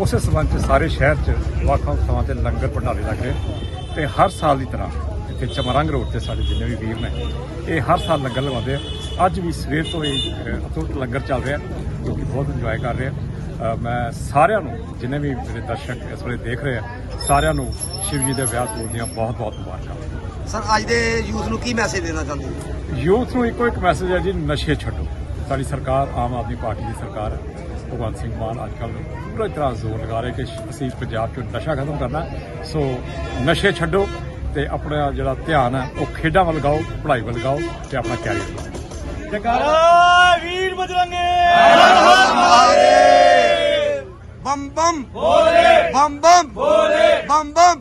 ਉਸੇ ਸਬੰਧ ਚ ਸਾਰੇ ਸ਼ਹਿਰ ਚ ਵੱਖ-ਵੱਖ ਥਾਵਾਂ ਤੇ ਲੰਗਰ ਭੰਡਾਰੇ ਲੱਗ ਰਹੇ ਤੇ ਹਰ ਸਾਲ ਦੀ ਤਰ੍ਹਾਂ ਇੱਥੇ ਚਮਰੰਗ ਰੋਡ ਤੇ ਸਾਡੇ ਜਿੰਨੇ ਵੀ ਵੀਰ ਨੇ ਇਹ ਹਰ ਸਾਲ ਲੰਗਰ ਲਗਾਉਂਦੇ ਆ। ਅੱਜ ਵੀ ਸਵੇਰ ਤੋਂ ਇਹ ਅਤੁੱਟ ਲੰਗਰ ਚੱਲ ਰਿਹਾ ਲੋਕੀ ਬਹੁਤ ਇੰਜੋਏ ਕਰ ਰਹੇ ਆ। ਮੈਂ ਸਾਰਿਆਂ ਨੂੰ ਜਿੰਨੇ ਵੀ ਮੇਰੇ ਦਰਸ਼ਕ ਇਸ ਵੇਲੇ ਦੇਖ ਰਹੇ ਆ ਸਾਰਿਆਂ ਨੂੰ ਸ਼ਿਵ ਜੀ ਦੇ ਵਿਆਹ ਤੋਂ ਦੀਆਂ ਬਹੁਤ-ਬਹੁਤ ਮੁਬਾਰਕਾਂ। ਸਰ ਅੱਜ ਦੇ ਯੂਥ ਨੂੰ ਕੀ ਮੈਸੇਜ ਦੇਣਾ ਚਾਹੁੰਦੇ ਹੋ? ਯੂਥ ਨੂੰ ਇੱਕੋ ਇੱਕ ਮੈਸੇਜ ਹੈ ਜੀ ਨਸ਼ੇ ਛੱਡੋ। ਸਾਡੀ ਸਰਕਾਰ ਆਮ ਆਦਮੀ ਪਾਰਟੀ ਦੀ ਸਰਕਾਰ ਹੈ। ਭਗਵੰਤ ਸਿੰਘ ਮਾਨ ਅੱਜ ਕੱਲ੍ਹ ਪੂਰੀ ਤਰ੍ਹਾਂ ਜ਼ੋਰ ਲਗਾ ਰਹੇ ਕਿ ਅਸੀਂ ਪੰਜਾਬ 'ਚੋਂ ਨਸ਼ਾ ਖਤਮ ਕਰਨਾ। ਸੋ ਨਸ਼ੇ ਛੱਡੋ ਤੇ ਆਪਣਾ ਜਿਹੜਾ ਧਿਆਨ ਹੈ ਉਹ ਖੇਡਾਂ ਵੱਲ ਲਗਾਓ ਪੜ੍ਹਾਈ ਵੱਲ ਲਗਾਓ ਤੇ ਆਪਣਾ ਕੈਰੀਅਰ ਬਣਾਓ। ਜਕਾਰਾ ਵੀਰ ਬਜਰੰਗੇ! ਬੰਮ ਬੰਮ ਬੋਲੇ! ਬੰਮ ਬੰਮ ਬੋਲੇ! ਬੰਮ ਬੰਮ